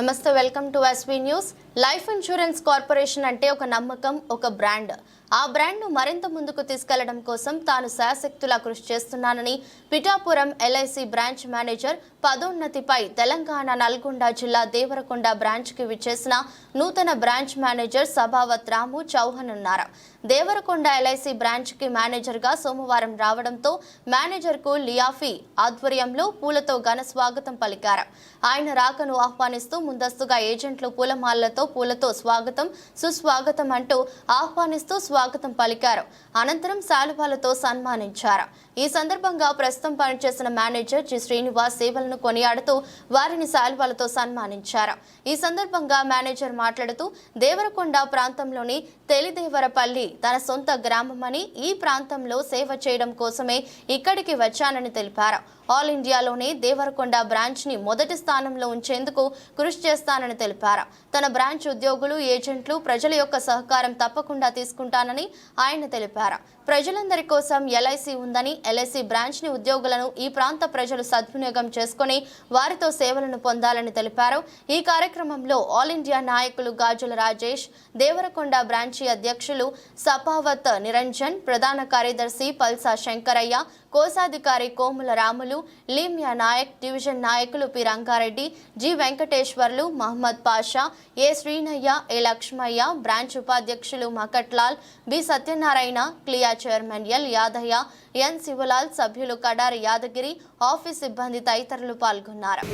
నమస్తే welcome to S V news life insurance corporation అంటే ఒక నమ్మకం ఒక బ్రాండ్. ఆ బ్రాండ్ను మరింత ముందుకు తీసుకెళ్ళడం కోసం తాను శాశక్తులా కృషి చేస్తున్నానని పిఠాపురం ఎల్ఐసి బ్రాంచ్ మేనేజర్ పదోన్నతిపై తెలంగాణ నల్గొండ జిల్లా దేవరకొండ బ్రాంచ్కి విచ్చేసిన నూతన బ్రాంచ్ మేనేజర్ సభావత్ రాము చౌహాన్ అన్నారు. దేవరకొండ ఎల్ఐసి బ్రాంచ్కి మేనేజర్గా సోమవారం రావడంతో మేనేజర్కు లియాఫీ ఆధ్వర్యంలో పూలతో ఘన స్వాగతం పలికారు. ఆయన రాకను ఆహ్వానిస్తూ ముందస్తుగా ఏజెంట్లు పూలమాలలతో పూలతో స్వాగతం సుస్వాగతం అంటూ ఆహ్వానిస్తూ స్వాగతం స్వాగతం పలికారు. అనంతరం శాలువాలతో సన్మానించారు. ఈ సందర్భంగా ప్రస్తుతం పనిచేసిన మేనేజర్ జి శ్రీనివాస్ సేవలను కొనియాడుతూ వారిని శాలువాలతో సన్మానించారు. ఈ సందర్భంగా మేనేజర్ మాట్లాడుతూ దేవరకొండ ప్రాంతంలోని తెలిదేవరపల్లి తన సొంత గ్రామమని ఈ ప్రాంతంలో సేవ చేయడం కోసమే ఇక్కడికి వచ్చానని తెలిపారు. ఆల్ ఇండియాలోనే దేవరకొండ బ్రాంచ్ని మొదటి స్థానంలో ఉంచేందుకు కృషి చేస్తానని తెలిపారు. తన బ్రాంచ్ ఉద్యోగులు ఏజెంట్లు ప్రజల యొక్క సహకారం తప్పకుండా తీసుకుంటానని ఆయన తెలిపారు. ప్రజలందరి కోసం ఎల్ఐసి ఉందని ఎల్ఐసి బ్రాంచ్ని ఉద్యోగులను ఈ ప్రాంత ప్రజలు సద్వినియోగం చేసుకుని వారితో సేవలను పొందాలని తెలిపారు. ఈ కార్యక్రమంలో ఆల్ ఇండియా నాయకులు గాజుల రాజేష్ దేవరకొండ బ్రాంచి అధ్యక్షులు సపావత్ నిరంజన్ ప్రధాన కార్యదర్శి పల్సా శంకరయ్య కోశాధికారి కోముల రాములు లీమ్యా నాయక్ డివిజన్ నాయకులు P. Rangareddy G. Venkateswarlu Mohammed Pasha A. Srinaiah A. Lakshmaiah branch ఉపాధ్యక్షులు Makatlal B. Satyanarayana క్లియా chairman L. Yadaiah N. Shivlal సభ్యులు కడారి యాదగిరి ఆఫీస్ సిబ్బంది తదితరులు పాల్గొన్నారు.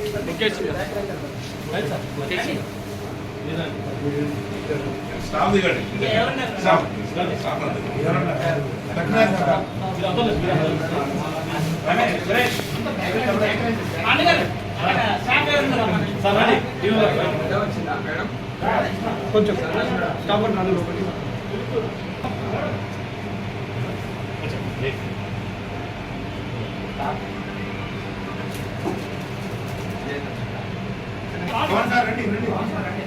స్టాప్ దిగండి కొంచెం స్టాప్ రండి రండి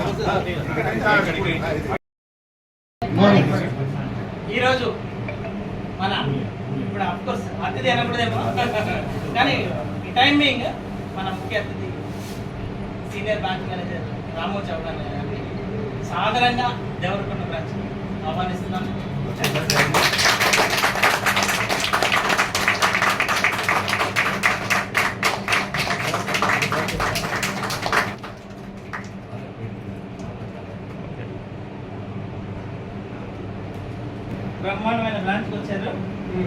ఓకే ఓకే ఏం కాదు. అన్నీ కావాలి కొత్త ఈరోజు మన ఇప్పుడు అఫ్కోర్స్ అతిథి అనకూడదేమో కానీ ఈ టైమింగ్ మన ముఖ్య అతిథి సీనియర్ బ్యాంక్ మేనేజర్ రామో చౌహాన్ గారిని సాధారణంగా దేవరకొండ బ్రాంచ్ ఆహ్వానిస్తున్నాను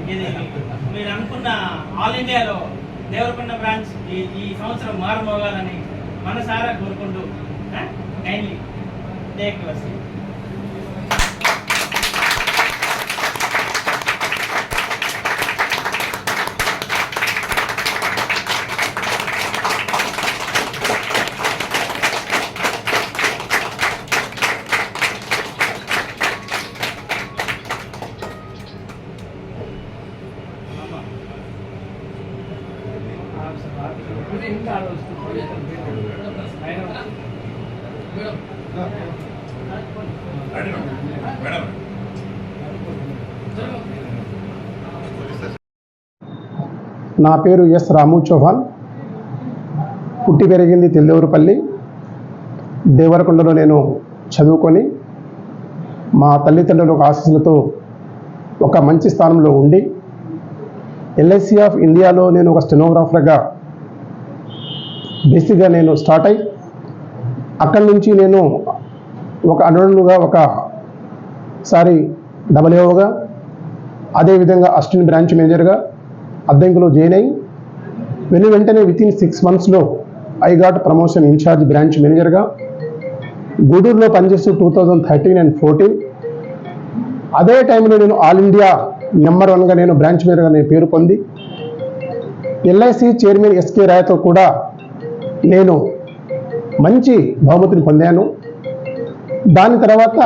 ఇది మీరు అనుకున్న ఆల్ ఇండియాలో దేవరకొండ బ్రాంచ్ ఈ ఈ సంవత్సరం మారుమోగాలని మనసారా కోరుకుంటూ కైండ్లీ టేక్ యువర్ సీట్ నా పేరు ఎస్ రాము చౌహాన్. పుట్టి పెరిగింది తెల్లూరుపల్లి. దేవరకొండలో నేను చదువుకొని మా తల్లిదండ్రుల ఆశీస్సులతో ఒక మంచి స్థానంలో ఉండి ఎల్ఐసి ఆఫ్ ఇండియాలో నేను ఒక స్టెనోగ్రాఫర్గా బేసిక్గా నేను స్టార్ట్ అయ్యి అక్కడి నుంచి నేను ఒక అనుడుగా ఒక సారి డబల్ అదేవిధంగా అసిస్టెంట్ బ్రాంచ్ మేనేజర్గా అద్దెంకులో జాయిన్ అయ్యి వెను వెంటనే విత్ ఇన్ సిక్స్ మంత్స్లో I got promotion incharge branch మేనేజర్గా గూడూరులో పనిచేస్తూ two thousand thirteen and fourteen అదే టైంలో నేను ఆల్ ఇండియా నెంబర్ వన్గా నేను బ్రాంచ్ మేనేజర్గా నేను పేరు పొంది ఎల్ఐసి చైర్మన్ ఎస్కే రాయ్తో కూడా నేను మంచి బహుమతిని పొందాను. దాని తర్వాత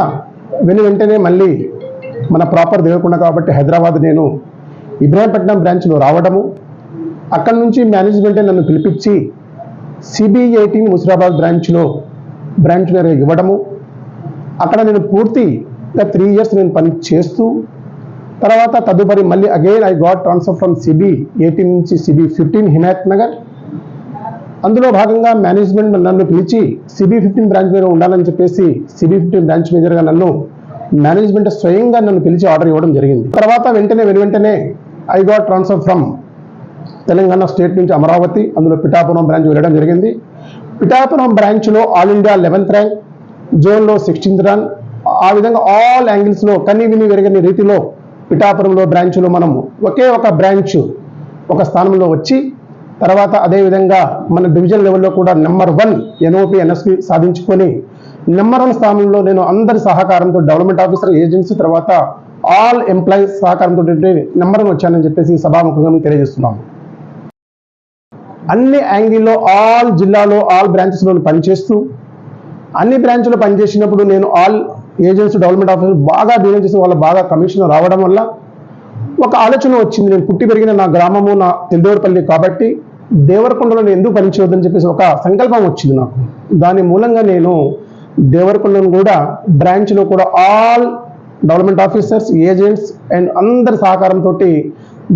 వెను వెంటనే మళ్ళీ మన ప్రాపర్ దేవకొండ కాబట్టి హైదరాబాద్ నేను ఇబ్రాహీంపట్నం బ్రాంచ్లో రావడము. అక్కడి నుంచి మేనేజ్మెంటే నన్ను పిలిపించి సిబిఐటి ముసిరాబాద్ బ్రాంచ్లో బ్రాంచ్ మేనేజర్ ఇవ్వడము. అక్కడ నేను పూర్తిగా త్రీ ఇయర్స్ నేను పని చేస్తూ తర్వాత తదుపరి మళ్ళీ again I got transfer from C B eighteen నుంచి C B fifteen Himayat Nagar అందులో భాగంగా మేనేజ్మెంట్ నన్ను పిలిచి సిబి ఫిఫ్టీన్ బ్రాంచ్ మీద ఉండాలని చెప్పేసి సిబి ఫిఫ్టీన్ బ్రాంచ్ మేనేజర్గా నన్ను మేనేజ్మెంట్ స్వయంగా నన్ను పిలిచి ఆర్డర్ ఇవ్వడం జరిగింది. తర్వాత వెంటనే వెను వెంటనే I got transfer from Telangana state నుంచి అమరావతి అందులో పిఠాపురం బ్రాంచ్ వెళ్ళడం జరిగింది. పిఠాపురం బ్రాంచ్లో ఆల్ ఇండియా లెవెన్త్ ర్యాంక్ జోన్లో సిక్స్టీన్త్ ర్యాంక్ ఆ విధంగా ఆల్ యాంగిల్స్లో కన్ని విని వెరగని రీతిలో పిఠాపురంలో బ్రాంచ్లో మనము ఒకే ఒక బ్రాంచ్ ఒక స్థానంలో వచ్చి తర్వాత అదేవిధంగా మన డివిజన్ లెవెల్లో కూడా number one N O P N S P సాధించుకొని number one స్థానంలో నేను అందరి సహకారంతో డెవలప్మెంట్ ఆఫీసర్ ఏజెన్సీ తర్వాత ఆల్ ఎంప్లాయీస్ సహకారంతో నెంబర్ వన్ వచ్చానని చెప్పేసి సభాముఖంగా మీకు తెలియజేస్తున్నాము అన్ని యాంగిల్లో ఆల్ జిల్లాలో ఆల్ బ్రాంచెస్లో పనిచేస్తూ అన్ని బ్రాంచ్లో పనిచేసినప్పుడు నేను ఆల్ ఏజెన్సీ డెవలప్మెంట్ ఆఫీసర్ బాగా డీలింగ్ చేసి వాళ్ళ బాగా కమిషన్ రావడం వల్ల ఒక ఆలోచన వచ్చింది. నేను పుట్టి పెరిగిన నా గ్రామము నా తెల్దేవరపల్లి కాబట్టి దేవరకొండలో నేను ఎందుకు పనిచేయొద్దని చెప్పేసి ఒక సంకల్పం వచ్చింది నాకు. దాని మూలంగా నేను దేవరకొండను కూడా బ్రాంచ్లో కూడా all development officers agents and అందరి సహకారంతో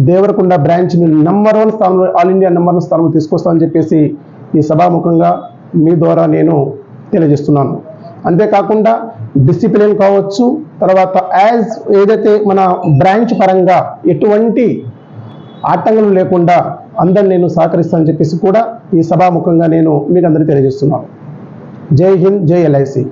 దేవరకొండ బ్రాంచ్ని నెంబర్ వన్ స్థానంలో ఆల్ ఇండియా నెంబర్ వన్ స్థానంలో తీసుకొస్తామని చెప్పేసి ఈ సభాముఖంగా మీ ద్వారా నేను తెలియజేస్తున్నాను. అంతేకాకుండా డిసిప్లిన్ కావచ్చు తర్వాత యాజ్ ఏదైతే మన బ్రాంచ్ పరంగా ఎటువంటి ఆటంకం లేకుండా అందరిని నేను సహకరిస్తానని చెప్పేసి కూడా ఈ సభాముఖంగా నేను మీకు అందరికీ తెలియజేస్తున్నాను. జై హింద్ జై ఎల్ఐసి.